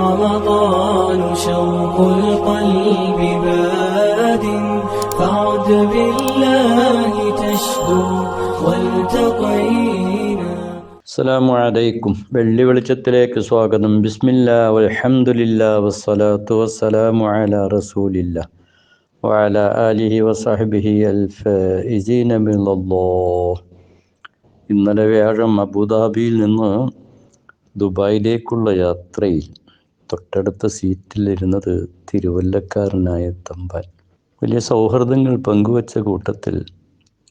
رمضان شوق القلب باد فعد بالله تشكو والتقينا അസ്സലാമു അലൈക്കും വെള്ളി വെളിച്ചത്തിലേക്ക് സ്വാഗതം ബിസ്മില്ല വൽഹംദുലില്ലാ വസ്സലാത്തു വസ്സലാമു അലാ റസൂലില്ല വഅല ആലിഹി വസഹബിഹി അൽഫൈസീന ബില്ലല്ലാഹ് ഇന്നലെ വ്യാഴം അബുദാബിയിൽ നിന്ന് ദുബായിലേക്കുള്ള യാത്രയിൽ തൊട്ടടുത്ത സീറ്റിലിരുന്നത് തിരുവല്ലക്കാരനായ തമ്പാൻ. വലിയ സൗഹൃദങ്ങൾ പങ്കുവച്ച കൂട്ടത്തിൽ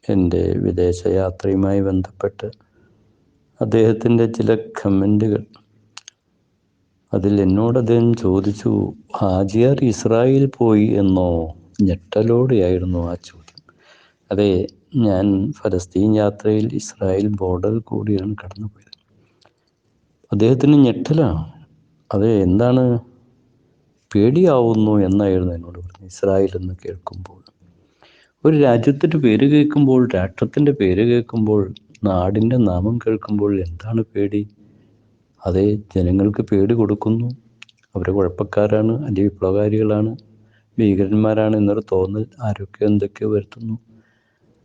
എന്റെ വിദേശയാത്രയുമായി ബന്ധപ്പെട്ട് അദ്ദേഹത്തിന്റെ ചില കമന്റുകൾ. അതിൽ എന്നോട് അദ്ദേഹം ചോദിച്ചു ഹാജിയാർ ഇസ്രായേൽ പോയി എന്നോ? ഞെട്ടലോടെയായിരുന്നു ആ ചോദ്യം. അതെ ഞാൻ ഫലസ്തീൻ യാത്രയിൽ ഇസ്രായേൽ ബോർഡർ കൂടിയാണ് കടന്നുപോയത്. അദ്ദേഹത്തിന് ഞെട്ടലാണ്. അതെ എന്താണ് പേടിയാവുന്നു എന്നായിരുന്നു എന്നോട് പറഞ്ഞത്. ഇസ്രായേൽ എന്ന് കേൾക്കുമ്പോൾ. ഒരു രാജ്യത്തിന്റെ പേര് കേൾക്കുമ്പോൾ രാഷ്ട്രത്തിന്റെ പേര് കേൾക്കുമ്പോൾ നാടിന്റെ നാമം കേൾക്കുമ്പോൾ എന്താണ് പേടി? അതെ ജനങ്ങൾക്ക് പേടി കൊടുക്കുന്നു. അവർ കുഴപ്പക്കാരാണ് അല്ലെങ്കിൽ വിപ്ലവകാരികളാണ് ഭീകരന്മാരാണ് എന്നൊരു തോന്നൽ ആരൊക്കെ എന്തൊക്കെയോ വരുത്തുന്നു.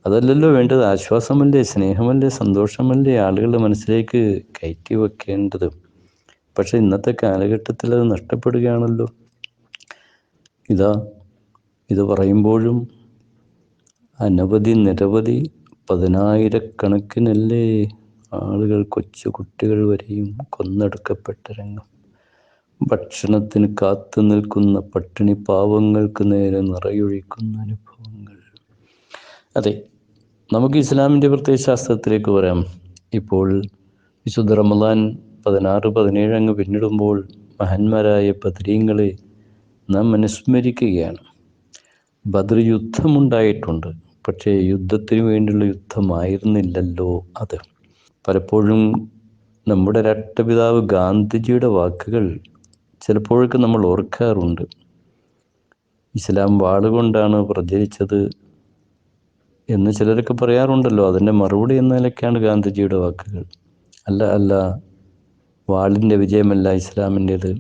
അതല്ലല്ലോ വേണ്ടത്. ആശ്വാസമല്ലേ സ്നേഹമല്ലേ സന്തോഷമല്ലേ ആളുകളുടെ മനസ്സിലേക്ക് കയറ്റി വെക്കേണ്ടത്? പക്ഷെ ഇന്നത്തെ കാലഘട്ടത്തിൽ അത് നഷ്ടപ്പെടുകയാണല്ലോ. ഇതാ ഇത് പറയുമ്പോഴും അനവധി നിരവധി പതിനായിരക്കണക്കിനല്ലേ ആളുകൾ കൊച്ചു കുട്ടികൾ വരെയും കൊന്നെടുക്കപ്പെട്ട രംഗം. ഭക്ഷണത്തിന് കാത്തു നിൽക്കുന്ന പട്ടിണി പാവങ്ങൾക്ക് നേരെ നിറയൊഴിക്കുന്ന അനുഭവങ്ങൾ. അതെ നമുക്ക് ഇസ്ലാമിന്റെ പ്രത്യയശാസ്ത്രത്തിലേക്ക് വരാം. ഇപ്പോൾ വിശുദ്ധ റമദാൻ പതിനാറ് പതിനേഴ് അങ്ങ് പിന്നിടുമ്പോൾ മഹാന്മാരായ ബദ്രീങ്ങളെ നാം അനുസ്മരിക്കുകയാണ്. ബദർ യുദ്ധമുണ്ടായിട്ടുണ്ട് പക്ഷേ യുദ്ധത്തിന് വേണ്ടിയുള്ള യുദ്ധമായിരുന്നില്ലല്ലോ അത്. പലപ്പോഴും നമ്മുടെ രാഷ്ട്രപിതാവ് ഗാന്ധിജിയുടെ വാക്കുകൾ ചിലപ്പോഴൊക്കെ നമ്മൾ ഓർക്കാറുണ്ട്. ഇസ്ലാം വാളുകൊണ്ടാണ് പ്രചരിച്ചത് എന്ന് ചിലരൊക്കെ പറയാറുണ്ടല്ലോ അതിന്റെ മറുപടി എന്ന നിലയ്ക്കാണ് ഗാന്ധിജിയുടെ വാക്കുകൾ. അല്ല അല്ല വാളിന്റെ വിജയമല്ല ഇസ്ലാമിന്റേത്.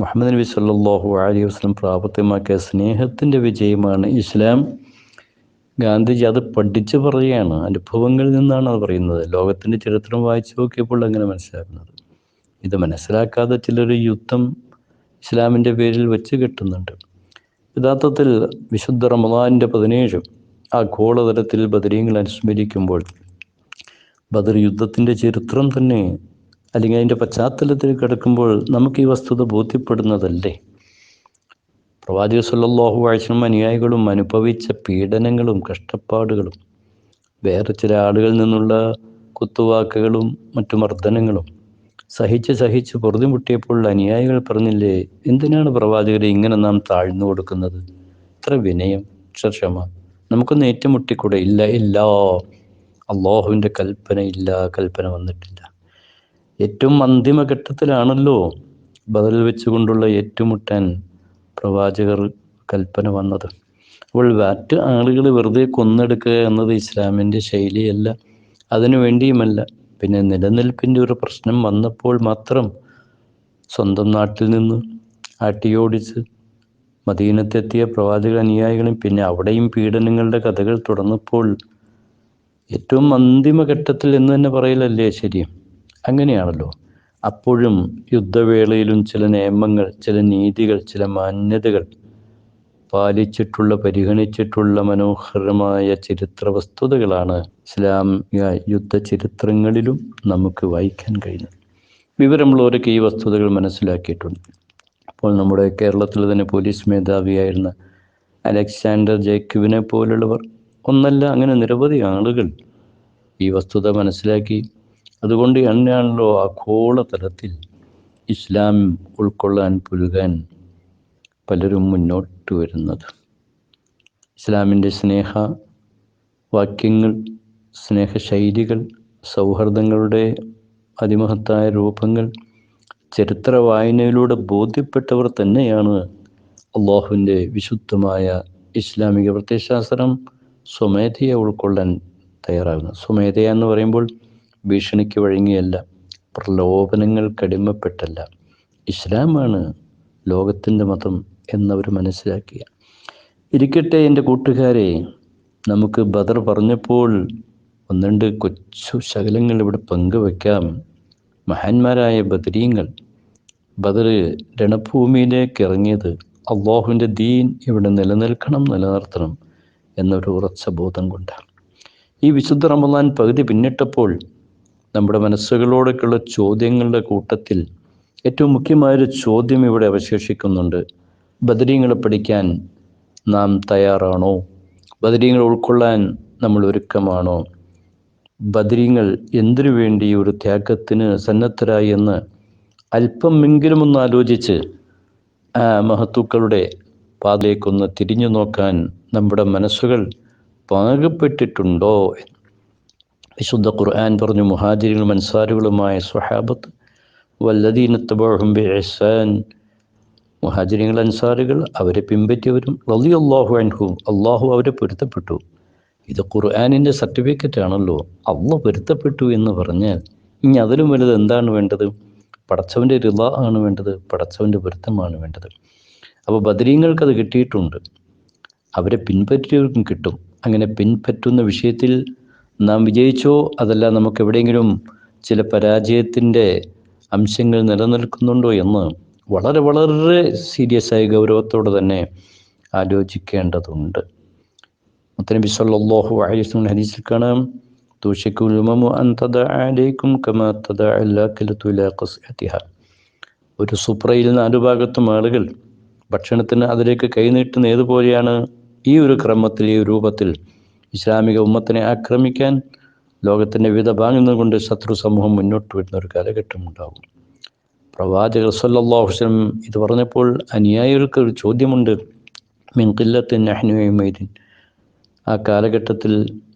മുഹമ്മദ് നബി സല്ലാഹു അലി വസ്ലം പ്രാവർത്തികമാക്കിയ സ്നേഹത്തിന്റെ വിജയമാണ് ഇസ്ലാം. ഗാന്ധിജി അത് പഠിച്ചു പറയുകയാണ്. അനുഭവങ്ങളിൽ നിന്നാണ് അത് പറയുന്നത്. ലോകത്തിന്റെ ചരിത്രം വായിച്ചു നോക്കിയപ്പോൾ അങ്ങനെ മനസ്സിലാക്കുന്നത്. ഇത് മനസ്സിലാക്കാതെ ചിലർ യുദ്ധം ഇസ്ലാമിന്റെ പേരിൽ വെച്ച് കെട്ടുന്നുണ്ട്. യഥാർത്ഥത്തിൽ വിശുദ്ധ റമദാനിന്റെ ആ ആഗോളതലത്തിൽ ബദരീങ്ങൾ അനുസ്മരിക്കുമ്പോൾ ബദർ യുദ്ധത്തിന്റെ ചരിത്രം തന്നെ അല്ലെങ്കിൽ അതിന്റെ പശ്ചാത്തലത്തിൽ കിടക്കുമ്പോൾ നമുക്ക് ഈ വസ്തുത ബോധ്യപ്പെടുന്നതല്ലേ? പ്രവാചക സല്ലാഹു വാഴ്ചനും അനുയായികളും അനുഭവിച്ച പീഡനങ്ങളും കഷ്ടപ്പാടുകളും വേറെ ചില ആളുകളിൽ നിന്നുള്ള കുത്തുവാക്കുകളും മറ്റു മർദ്ദനങ്ങളും സഹിച്ച് സഹിച്ച് പൊറുതിമുട്ടിയപ്പോൾ അനുയായികൾ പറഞ്ഞില്ലേ എന്തിനാണ് പ്രവാചകരെ ഇങ്ങനെ നാം താഴ്ന്നു കൊടുക്കുന്നത്? ഇത്ര വിനയം ക്ഷമ നമുക്കൊന്ന് ഏറ്റുമുട്ടിക്കൂടെ? ഇല്ല ഇല്ല. അള്ളാഹുവിന്റെ കൽപ്പന ഇല്ല കൽപ്പന വന്നിട്ടില്ല. ഏറ്റവും അന്തിമഘട്ടത്തിലാണല്ലോ ബദൽ വെച്ചുകൊണ്ടുള്ള ഏറ്റുമുട്ടാൻ പ്രവാചകർ കൽപ്പന വന്നത്. അപ്പോൾ മറ്റ് ആളുകൾ വെറുതെ കൊന്നെടുക്കുക എന്നത് ഇസ്ലാമിന്റെ ശൈലിയല്ല അതിനു വേണ്ടിയുമല്ല. പിന്നെ നിലനിൽപ്പിന്റെ ഒരു പ്രശ്നം വന്നപ്പോൾ മാത്രം സ്വന്തം നാട്ടിൽ നിന്ന് ആട്ടിയോടിച്ച് മദീനത്തെത്തിയ പ്രവാചക അനുയായികളും പിന്നെ അവിടെയും പീഡനങ്ങളുടെ കഥകൾ തുടർന്നപ്പോൾ ഏറ്റവും അന്തിമഘട്ടത്തിൽ എന്ന് തന്നെ പറയലല്ലേ ശരി അങ്ങനെയാണല്ലോ. അപ്പോഴും യുദ്ധവേളയിലും ചില നിയമങ്ങൾ ചില നീതികൾ ചില മാന്യതകൾ പാലിച്ചിട്ടുള്ള പരിഗണിച്ചിട്ടുള്ള മനോഹരമായ ചരിത്ര വസ്തുതകളാണ് ഇസ്ലാമിക യുദ്ധ ചരിത്രങ്ങളിലും നമുക്ക് വായിക്കാൻ കഴിയുന്നത്. വിവരമുള്ളവരൊക്കെ ഈ വസ്തുതകൾ മനസ്സിലാക്കിയിട്ടുണ്ട്. അപ്പോൾ നമ്മുടെ കേരളത്തിൽ തന്നെ പോലീസ് മേധാവിയായിരുന്ന അലക്സാണ്ടർ ജേക്കുവിനെ പോലുള്ളവർ ഒന്നല്ല അങ്ങനെ നിരവധി ആളുകൾ ഈ വസ്തുത മനസ്സിലാക്കി അതുകൊണ്ട് എന്നെയാണല്ലോ ആഗോളതലത്തിൽ ഇസ്ലാം ഉൾക്കൊള്ളാൻ പുലുകാൻ പലരും മുന്നോട്ട് വരുന്നത്? ഇസ്ലാമിന്റെ സ്നേഹ വാക്യങ്ങൾ സ്നേഹശൈലികൾ സൗഹൃദങ്ങളുടെ അതിമഹത്തായ രൂപങ്ങൾ ചരിത്ര വായനയിലൂടെ ബോധ്യപ്പെട്ടവർ തന്നെയാണ് അള്ളാഹുവിന്റെ വിശുദ്ധമായ ഇസ്ലാമിക പ്രത്യയശാസ്ത്രം സ്വമേധയെ ഉൾക്കൊള്ളാൻ തയ്യാറാകുന്നത്. സ്വമേധയ എന്ന് പറയുമ്പോൾ ഭീഷണിക്ക് വഴങ്ങിയല്ല പ്രലോഭനങ്ങൾക്ക് അടിമപ്പെട്ടല്ല ഇസ്ലാമാണ് ലോകത്തിന്റെ മതം എന്നവർ മനസ്സിലാക്കിയ. ഇരിക്കട്ടെ എന്റെ കൂട്ടുകാരെ നമുക്ക് ബദർ പറഞ്ഞപ്പോൾ ഒന്നുണ്ട് കൊച്ചു ശകലങ്ങൾ ഇവിടെ പങ്കുവെക്കാം. മഹാന്മാരായ ബദരീങ്ങൾ ബദർ രണഭൂമിയിലേക്ക് ഇറങ്ങിയത് അള്ളാഹുവിന്റെ ദീൻ ഇവിടെ നിലനിൽക്കണം നിലനിർത്തണം എന്നൊരു ഉറച്ച ബോധം കൊണ്ടാണ്. ഈ വിശുദ്ധ റമദാൻ പകുതി പിന്നിട്ടപ്പോൾ നമ്മുടെ മനസ്സുകളോടൊക്കെയുള്ള ചോദ്യങ്ങളുടെ കൂട്ടത്തിൽ ഏറ്റവും മുഖ്യമായൊരു ചോദ്യം ഇവിടെ അവശേഷിക്കുന്നുണ്ട്. ബദരീങ്ങളെ പഠിക്കാൻ നാം തയ്യാറാണോ? ബദരീങ്ങൾ ഉൾക്കൊള്ളാൻ നമ്മൾ ഒരുക്കമാണോ? ബദരീങ്ങൾ എന്തിനു വേണ്ടി ഒരു ത്യാഗത്തിന് സന്നദ്ധരായി എന്ന് അല്പമെങ്കിലും ഒന്ന് ആലോചിച്ച് മഹത്തുക്കളുടെ പാതയിലേക്കൊന്ന് തിരിഞ്ഞു നോക്കാൻ നമ്മുടെ മനസ്സുകൾ പാകപ്പെട്ടിട്ടുണ്ടോ വിശുദ്ധ ഖുർആൻ പറഞ്ഞു മുഹാജിരികളും അൻസാറുകളുമായ സ്വഹാബത്ത് ബി ഇഹ്സാൻ മുഹാജിരികൾ അൻസാറുകൾ അവരെ പിൻപറ്റിയവരും റലി അള്ളാഹു അൻഹു അള്ളാഹു അവരെ പൊരുത്തപ്പെട്ടു. ഇത് ഖുർആാനിന്റെ സർട്ടിഫിക്കറ്റ് ആണല്ലോ. അള്ളാഹ് പൊരുത്തപ്പെട്ടു എന്ന് പറഞ്ഞാൽ ഇനി അതിലും വലുത് എന്താണ് വേണ്ടത്? പടച്ചവന്റെ റിള ആണ് വേണ്ടത് പടച്ചവന്റെ പൊരുത്തമാണ് വേണ്ടത്. അപ്പോൾ ബദരീങ്ങൾക്ക് അത് കിട്ടിയിട്ടുണ്ട്. അവരെ പിൻപറ്റിയവർക്കും കിട്ടും. അങ്ങനെ പിൻപറ്റുന്ന വിഷയത്തിൽ നാം വിജയിച്ചോ അതല്ല നമുക്ക് എവിടെയെങ്കിലും ചില പരാജയത്തിന്റെ അംശങ്ങൾ നിലനിൽക്കുന്നുണ്ടോ എന്ന് വളരെ വളരെ സീരിയസ് ആയി ഗൗരവത്തോടെ തന്നെ ആലോചിക്കേണ്ടതുണ്ട്. മുത്തനബി സല്ലല്ലാഹു അലൈഹി വസല്ലം ഹദീസിൽ കാണാം തൂഷിക്കുൽ അൻ തദഅലൈക്കും കമാ ഒരു സുപ്രയിൽ നാലു ഭാഗത്തും ആളുകൾ ഭക്ഷണത്തിന് അതിലേക്ക് കൈനീട്ടുന്ന ഏതുപോലെയാണ് ഈ ഒരു ക്രമത്തിൽ ഈ രൂപത്തിൽ ഇസ്ലാമിക ഉമ്മത്തിനെ ആക്രമിക്കാൻ ലോകത്തിന്റെ വിവിധ ഭാഗങ്ങൾ കൊണ്ട് ശത്രു സമൂഹം മുന്നോട്ട് വരുന്ന ഒരു കാലഘട്ടം ഉണ്ടാകും പ്രവാചകർ വസല്ലം ഇത് പറഞ്ഞപ്പോൾ അനുയായികൾക്ക് ഒരു ചോദ്യമുണ്ട്. മിൻകില്ലത്തിൻ അഹ്നുമൈദിൻ ആ കാലഘട്ടത്തിൽ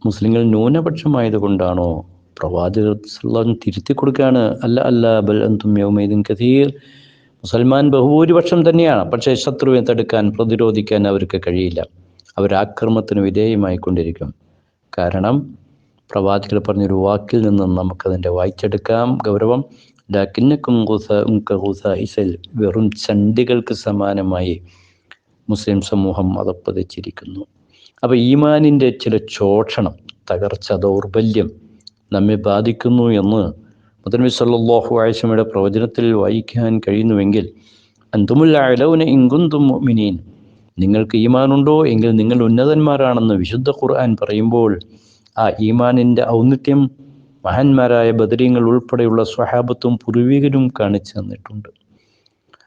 മുസ്ലിങ്ങൾ ന്യൂനപക്ഷമായതുകൊണ്ടാണോ? പ്രവാചകർ സല്ലല്ലാഹു തിരുത്തി കൊടുക്കുകയാണ് അല്ല അല്ല ബൽ അന്തും കഥീർ മുസൽമാൻ ബഹുഭൂരിപക്ഷം തന്നെയാണ്. പക്ഷേ ശത്രുവിനെ തടുക്കാൻ പ്രതിരോധിക്കാൻ അവർക്ക് കഴിയില്ല. അവർ ആക്രമണത്തിന് വിധേയമായിക്കൊണ്ടിരിക്കും. കാരണം പ്രവാചകർ പറഞ്ഞൊരു വാക്കിൽ നിന്നും നമുക്കതിന്റെ വായിച്ചെടുക്കാം. ഗൗരവം. ലാക്കിന്നക്കും ഇസൽ വെറും ചണ്ടികൾക്ക് സമാനമായി മുസ്ലിം സമൂഹം അതപ്പതിച്ചിരിക്കുന്നു അപ്പോൾ ഈമാനിന്റെ ചില ചോഷണം തകർച്ച ദൗർബല്യം നമ്മെ ബാധിക്കുന്നു എന്ന് മുത്തനബി സല്ലാഹു ആയിഷമയുടെ പ്രവചനത്തിൽ വായിക്കാൻ കഴിയുന്നുവെങ്കിൽ അന്തുമുല്ല അലൗന ഇങ്കുന്തും മിനീൻ നിങ്ങൾക്ക് ഈമാനുണ്ടോ? എങ്കിൽ നിങ്ങൾ ഉന്നതന്മാരാണെന്ന് വിശുദ്ധ ഖുർആൻ പറയുമ്പോൾ ആ ഈമാനിന്റെ ഔന്നിത്യം മഹാന്മാരായ ബദരീങ്ങൾ ഉൾപ്പെടെയുള്ള സ്വഹാബത്തും പൂർവികരും കാണിച്ചു തന്നിട്ടുണ്ട്.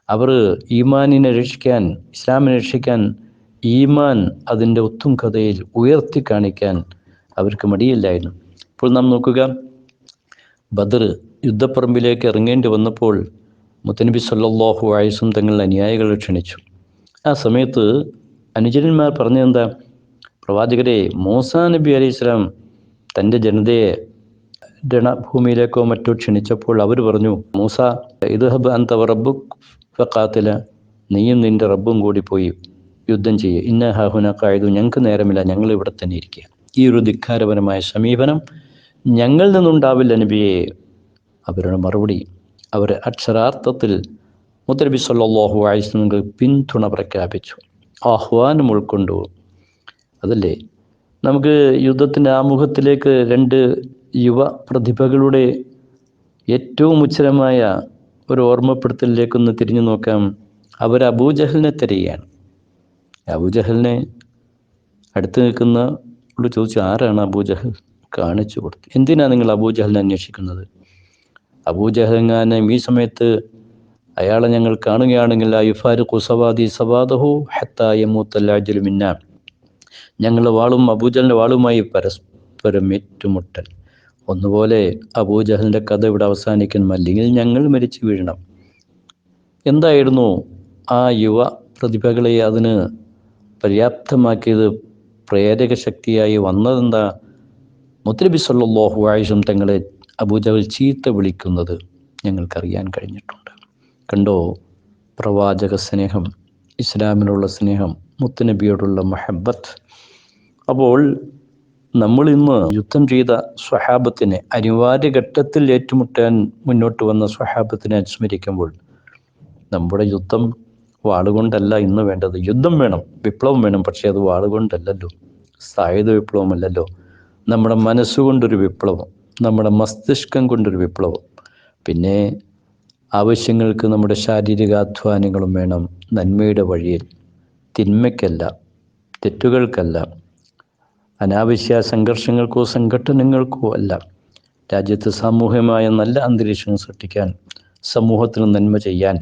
അവർ ഈമാനിനെ രക്ഷിക്കാൻ ഇസ്ലാമിനെ രക്ഷിക്കാൻ ഈമാൻ അതിന്റെ ഒത്തും കഥയിൽ ഉയർത്തി കാണിക്കാൻ അവർക്ക് മടിയില്ലായിരുന്നു. ഇപ്പോൾ നാം നോക്കുക ബദർ യുദ്ധപ്പറമ്പിലേക്ക് ഇറങ്ങേണ്ടി വന്നപ്പോൾ മുത്തനബി സല്ലാഹു ആയുസും തങ്ങൾ അനുയായികളെ ക്ഷണിച്ചു. ആ സമയത്ത് അനുചരന്മാർ പറഞ്ഞതെന്താ? പ്രവാചകരെ മൂസാ നബി അലൈഹി സ്വലാം തന്റെ ജനതയെ രണഭൂമിയിലേക്കോ മറ്റോ ക്ഷണിച്ചപ്പോൾ അവർ പറഞ്ഞു മൂസ ഇത് ഹബ് അന്ത റബ്ബു ഫക്കാത്തില നീയും നിന്റെ റബ്ബും കൂടി പോയി യുദ്ധം ചെയ്യുക ഇന്ന ഹാഹുന കായതു ഞങ്ങൾക്ക് നേരമില്ല ഞങ്ങൾ ഇവിടെ തന്നെ ഇരിക്കുക. ഈ ഒരു ധിക്കാരപരമായ സമീപനം ഞങ്ങളിൽ നിന്നുണ്ടാവില്ല നബിയെ. അവരുടെ മറുപടി അവർ അക്ഷരാർത്ഥത്തിൽ മുത്തനബി സല്ലാഹു വസല്ലം പിന്തുണ പ്രഖ്യാപിച്ചു. ആഹ്വാനം ഉൾക്കൊണ്ടു. അതല്ലേ? നമുക്ക് യുദ്ധത്തിന്റെ ആമുഖത്തിലേക്ക് രണ്ട് യുവ പ്രതിഭകളുടെ ഏറ്റവും ഉച്ചരമായ ഒരു ഓർമ്മപ്പെടുത്തലിലേക്കൊന്ന് തിരിഞ്ഞു നോക്കാം. അവർ അബൂജഹലിനെ തിരയുകയാണ് അബൂജഹലിനെ അടുത്ത് നിൽക്കുന്ന ചോദിച്ചു ആരാണ് അബൂജഹൽ? കാണിച്ചു കൊടുത്തു. എന്തിനാണ് നിങ്ങൾ അബൂജഹലിനെ അന്വേഷിക്കുന്നത്? അബൂജഹൽങ്ങാനും ഈ സമയത്ത് അയാളെ ഞങ്ങൾ കാണുകയാണെങ്കിൽ ആ യുഫാരുഖു സവാദി സവാദഹു ഹത്തായമൂത്തല്ലാജലു മിന്ന. ഞങ്ങൾ വാളും അബൂജലിന്റെ വാളുമായി പരസ്പരം ഏറ്റുമുട്ടൽ. ഒന്നുപോലെ അബൂജഹലിന്റെ കഥ ഇവിടെ അവസാനിക്കണം. അല്ലെങ്കിൽ ഞങ്ങൾ മരിച്ചു വീഴണം. എന്തായിരുന്നു ആ യുവ പ്രതിഭകളെ അതിന് പര്യാപ്തമാക്കിയത്? പ്രേരക ശക്തിയായി വന്നതെന്താ? മുത്തലബി സല്ലാഹു ആയിഷം തങ്ങളെ അബൂജഹൽ ചീത്ത വിളിക്കുന്നത് ഞങ്ങൾക്കറിയാൻ കഴിഞ്ഞിട്ടുണ്ട്. കണ്ടോ? പ്രവാചക സ്നേഹം ഇസ്ലാമിനുള്ള സ്നേഹം മുത്തുനബിയോടുള്ള മഹബത്ത് അപ്പോൾ നമ്മൾ ഇന്ന് യുദ്ധം ചെയ്ത സ്വഹാബത്തിനെ അനിവാര്യ ഘട്ടത്തിൽ ഏറ്റുമുട്ടാൻ മുന്നോട്ട് വന്ന സ്വഹാബത്തിനെ അനുസ്മരിക്കുമ്പോൾ നമ്മുടെ യുദ്ധം വാളുകൊണ്ടല്ല ഇന്ന് വേണ്ടത്. യുദ്ധം വേണം വിപ്ലവം വേണം പക്ഷേ അത് വാളുകൊണ്ടല്ലല്ലോ. സായുധ വിപ്ലവമല്ലല്ലോ. നമ്മുടെ മനസ്സുകൊണ്ടൊരു വിപ്ലവം നമ്മുടെ മസ്തിഷ്കം കൊണ്ടൊരു വിപ്ലവം. പിന്നെ ആവശ്യങ്ങൾക്ക് നമ്മുടെ ശാരീരിക അധ്വാനങ്ങളും വേണം. നന്മയുടെ വഴിയിൽ. തിന്മയ്ക്കല്ല. തെറ്റുകൾക്കല്ല. അനാവശ്യ സംഘർഷങ്ങൾക്കോ സംഘടനകൾക്കോ അല്ല. രാജ്യത്ത് സാമൂഹ്യമായ നല്ല അന്തരീക്ഷം സൃഷ്ടിക്കാൻ സമൂഹത്തിന് നന്മ ചെയ്യാൻ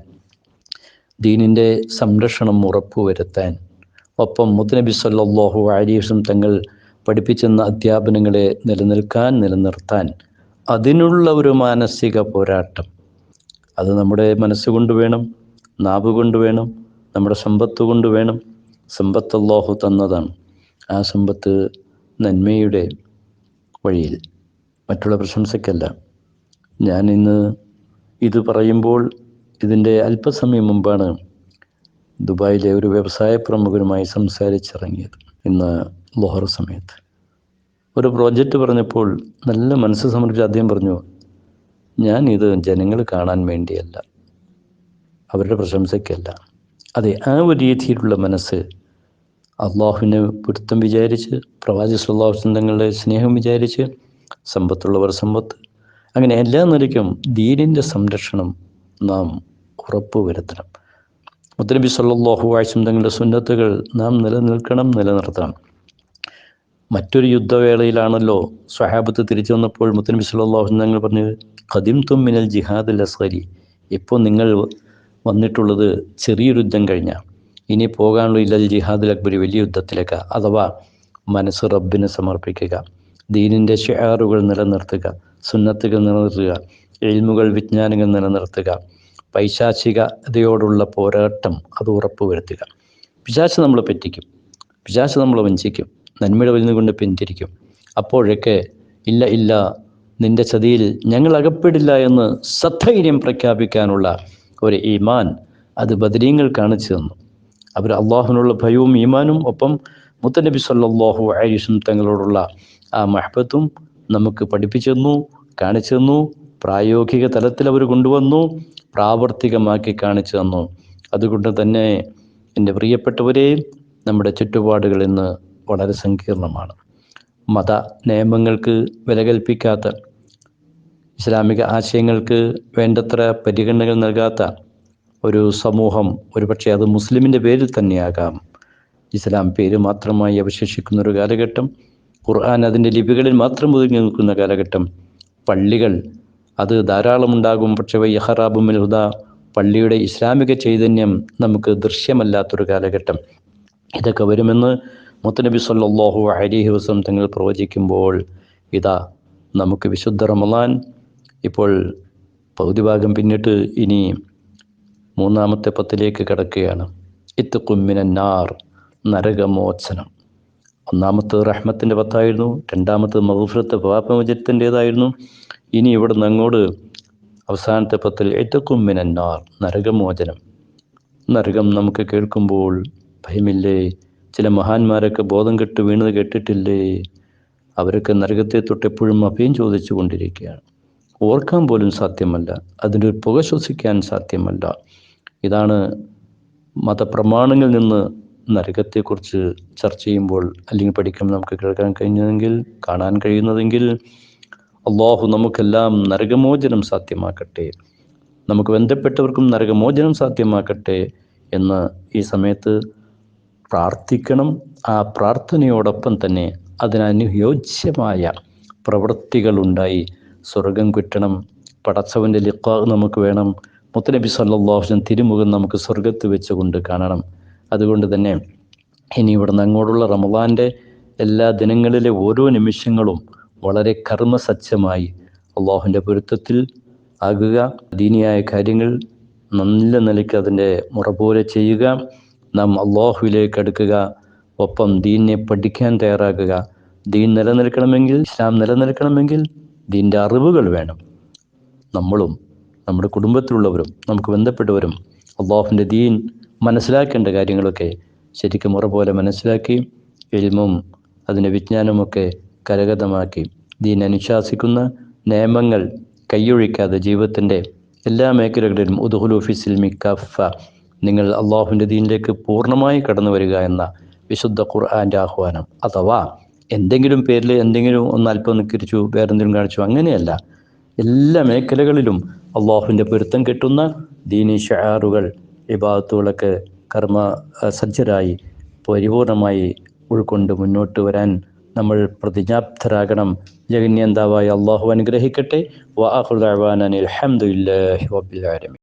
ദീനിന്റെ സംരക്ഷണം ഉറപ്പുവരുത്താൻ. ഒപ്പം മുത്തനബി സല്ലാഹു അലീസും തങ്ങൾ പഠിപ്പിച്ചെന്ന അധ്യാപനങ്ങളെ നിലനിൽക്കാൻ നിലനിർത്താൻ. അതിനുള്ള ഒരു മാനസിക പോരാട്ടം. അത് നമ്മുടെ മനസ്സുകൊണ്ട് വേണം നാവ് കൊണ്ട് വേണം നമ്മുടെ സമ്പത്ത് കൊണ്ട് വേണം. സമ്പത്ത് അള്ളാഹു തന്നതാണ്. ആ സമ്പത്ത് നന്മയുടെ വഴിയിൽ. മറ്റുള്ള പ്രശംസയ്ക്കല്ല. ഞാൻ ഇന്ന് ഇത് പറയുമ്പോൾ ഇതിന്റെ അല്പസമയം മുമ്പാണ് ദുബായിലെ ഒരു വ്യവസായ പ്രമുഖരുമായി സംസാരിച്ചിറങ്ങിയത് ഇന്ന് ലോഹർ സമയത്ത്. ഒരു പ്രോജക്റ്റ് പറഞ്ഞപ്പോൾ നല്ല മനസ്സ് സമർപ്പിച്ച് അദ്ദേഹം പറഞ്ഞു ഞാൻ ഇത് ജനങ്ങൾ കാണാൻ വേണ്ടിയല്ല അവരുടെ പ്രശംസയ്ക്കല്ല. അതെ ആ ഒരു രീതിയിലുള്ള മനസ്സ് അള്ളാഹുവിനെ പിടുത്തം വിചാരിച്ച് പ്രവാചി സ്വല്ലാഹു തങ്ങളുടെ സ്നേഹം വിചാരിച്ച് സമ്പത്തുള്ളവർ സമ്പത്ത് അങ്ങനെ എല്ലാ നിലയ്ക്കും ദീനിന്റെ സംരക്ഷണം നാം ഉറപ്പുവരുത്തണം മുത്തനബി സല്ലാഹു വാഴ്ചം തങ്ങളുടെ സുന്നത്തുകൾ നാം നിലനിൽക്കണം നിലനിർത്തണം. മറ്റൊരു യുദ്ധവേളയിലാണല്ലോ സ്വഹാബത്ത് തിരിച്ചു വന്നപ്പോൾ മുത്തനബി സല്ലാഹു ഞങ്ങൾ പറഞ്ഞു ഖദിം തുമ്മിനൽ ജിഹാദ് അൽ അസ്കരി ഇപ്പോൾ നിങ്ങൾ വന്നിട്ടുള്ളത് ചെറിയൊരു യുദ്ധം കഴിഞ്ഞ. ഇനി പോകാനുള്ള ഇല്ലൽ ജിഹാദുൽ അക്ബരി വലിയ യുദ്ധത്തിലേക്ക്. അഥവാ മനസ്സ് റബ്ബിനെ സമർപ്പിക്കുക ദീനിന്റെ ഷെയറുകൾ നിലനിർത്തുക സുന്നത്തുകൾ നിലനിർത്തുക എൽമുകൾ വിജ്ഞാനങ്ങൾ നിലനിർത്തുക പൈശാചികതയോടുള്ള പോരാട്ടം അത് ഉറപ്പുവരുത്തുക. പിശാച്ച് നമ്മളെ പറ്റിക്കും പിശാച്ച് നമ്മളെ വഞ്ചിക്കും. നന്മയുടെ വലുതും കൊണ്ട് പിന്തിരിക്കും. അപ്പോഴൊക്കെ ഇല്ല ഇല്ല നിന്റെ ചതിയിൽ ഞങ്ങൾ അകപ്പെടില്ല എന്ന് സധൈര്യം പ്രഖ്യാപിക്കാനുള്ള ഒരു ഈമാൻ അത് ബദരീങ്ങൾ കാണിച്ചു തന്നു. അവർ അള്ളാഹുവിനുള്ള ഭയവും ഈമാനും ഒപ്പം മുത്തനബി സല്ലാഹു ആയുഷും തങ്ങളോടുള്ള ആ മഹബത്തും നമുക്ക് പഠിപ്പിച്ചു തന്നു കാണിച്ചു തന്നു പ്രായോഗിക തലത്തിൽ അവർ കൊണ്ടുവന്നു പ്രാവർത്തികമാക്കി കാണിച്ചു തന്നു. അതുകൊണ്ട് തന്നെ എന്റെ പ്രിയപ്പെട്ടവരെ നമ്മുടെ ചുറ്റുപാടുകളിൽ ഇന്ന് വളരെ സങ്കീർണമാണ്. മത നിയമങ്ങൾക്ക് വില കൽപ്പിക്കാത്ത ഇസ്ലാമിക ആശയങ്ങൾക്ക് വേണ്ടത്ര പരിഗണനകൾ നൽകാത്ത ഒരു സമൂഹം ഒരുപക്ഷെ അത് മുസ്ലിമിന്റെ പേരിൽ തന്നെയാകാം. ഇസ്ലാം പേര് മാത്രമായി അവശേഷിക്കുന്ന ഒരു കാലഘട്ടം ഖുർആൻ അതിന്റെ ലിപികളിൽ മാത്രം ഒതുങ്ങി നിൽക്കുന്ന കാലഘട്ടം പള്ളികൾ അത് ധാരാളമുണ്ടാകും പക്ഷേ വയ്യഹറാബുമിൽ ഹുദ പള്ളിയുടെ ഇസ്ലാമിക ചൈതന്യം നമുക്ക് ദൃശ്യമല്ലാത്തൊരു കാലഘട്ടം. ഇതൊക്കെ വരുമെന്ന് മുത്തനബി സല്ലാഹു അലിഹി വസ്ലം തങ്ങൾ പ്രവചിക്കുമ്പോൾ ഇതാ നമുക്ക് വിശുദ്ധ റമലാൻ ഇപ്പോൾ പകുതി ഭാഗം പിന്നിട്ട് ഇനി മൂന്നാമത്തെ പത്തിലേക്ക് കിടക്കുകയാണ്. ഇത്ത് കുമ്മിനാർ നരകമോചനം. ഒന്നാമത്തെ റഹ്മത്തിന്റെ പത്തായിരുന്നു രണ്ടാമത്തെ മഹഫുറത്ത് പാപമോചനത്തിന്റേതായിരുന്നു ഇനി ഇവിടെ നിന്ന് അങ്ങോട്ട് അവസാനത്തെ പത്തിൽ ഇത്തുക്കുമ്മിനാർ നരകമോചനം. നരകം നമുക്ക് കേൾക്കുമ്പോൾ ഭയമില്ലേ? ചില മഹാന്മാരൊക്കെ ബോധം കെട്ട് വീണത് കേട്ടിട്ടില്ലേ? അവരൊക്കെ നരകത്തെ തൊട്ടെപ്പോഴും അഭയം ചോദിച്ചു കൊണ്ടിരിക്കുകയാണ്. ഓർക്കാൻ പോലും സാധ്യമല്ല. അതിന്റെ ഒരു പുക ശ്വസിക്കാൻ സാധ്യമല്ല. ഇതാണ് മതപ്രമാണങ്ങളിൽ നിന്ന് നരകത്തെക്കുറിച്ച് ചർച്ച ചെയ്യുമ്പോൾ അല്ലെങ്കിൽ പഠിക്കുമ്പോൾ നമുക്ക് കേൾക്കാൻ കഴിഞ്ഞതെങ്കിൽ കാണാൻ കഴിയുന്നതെങ്കിൽ അള്ളാഹു നമുക്കെല്ലാം നരകമോചനം സാധ്യമാക്കട്ടെ. നമുക്ക് ബന്ധപ്പെട്ടവർക്കും നരകമോചനം സാധ്യമാക്കട്ടെ എന്ന് ഈ സമയത്ത് പ്രാർത്ഥിക്കണം. ആ പ്രാർത്ഥനയോടൊപ്പം തന്നെ അതിനനുയോജ്യമായ പ്രവൃത്തികൾ ഉണ്ടായി സ്വർഗം കിട്ടണം. പടച്ചവന്റെ ലിഖാ നമുക്ക് വേണം. മുത്തനബി സല്ലാഹുലം തിരുമുഖം നമുക്ക് സ്വർഗത്ത് വെച്ചുകൊണ്ട് കാണണം. അതുകൊണ്ട് തന്നെ ഇനി ഇവിടുന്ന് അങ്ങോട്ടുള്ള റമദാന്റെ എല്ലാ ദിനങ്ങളിലെ ഓരോ നിമിഷങ്ങളും വളരെ കർമ്മസജ്ജമായി അള്ളാഹുവിന്റെ പൊരുത്തത്തിൽ ആകുക. ദീനിയായ കാര്യങ്ങൾ നല്ല നിലയ്ക്ക് അതിന്റെ മുറ പോലെ ചെയ്യുക. നാം അള്ളാഹുവിലേക്ക് അടുക്കുക ഒപ്പം ദീനിനെ പഠിക്കാൻ തയ്യാറാക്കുക. ദീൻ നിലനിൽക്കണമെങ്കിൽ ഇസ്ലാം നിലനിൽക്കണമെങ്കിൽ ദീന്റെ അറിവുകൾ വേണം. നമ്മളും നമ്മുടെ കുടുംബത്തിലുള്ളവരും നമുക്ക് ബന്ധപ്പെട്ടവരും അള്ളാഹുവിന്റെ ദീൻ മനസ്സിലാക്കേണ്ട കാര്യങ്ങളൊക്കെ ശരിക്കും മുറ പോലെ മനസ്സിലാക്കി എൽമും അതിന്റെ വിജ്ഞാനമൊക്കെ കരഗതമാക്കി ദീൻ അനുശാസിക്കുന്ന നിയമങ്ങൾ കൈയൊഴിക്കാതെ ജീവിതത്തിന്റെ എല്ലാ മേഖലകളിലും ഉദുഹുലു ഫിസിൽമി കഫ നിങ്ങൾ അള്ളാഹുവിന്റെ ദീനിലേക്ക് പൂർണമായി കടന്നു വരിക എന്ന വിശുദ്ധ ഖുർആാന്റെ ആഹ്വാനം. അഥവാ എന്തെങ്കിലും പേരിൽ എന്തെങ്കിലും ഒന്ന് അല്പം നിക്കരിച്ചു വേറെന്തെങ്കിലും കാണിച്ചു. അങ്ങനെയല്ല. എല്ലാ മേഖലകളിലും അള്ളാഹുവിന്റെ പൊരുത്തം കിട്ടുന്ന ദീനി ഷാറുകൾ വിഭാഗത്തുകളൊക്കെ കർമ്മ സജ്ജരായി പരിപൂർണമായി ഉൾക്കൊണ്ട് മുന്നോട്ട് വരാൻ നമ്മൾ പ്രതിജ്ഞാബ്ധരാകണം ജഗന്യന്താവായ അള്ളാഹു അനുഗ്രഹിക്കട്ടെ. വാഹുദാൻ അലഹമുല്ലാഹി വബിലാലമി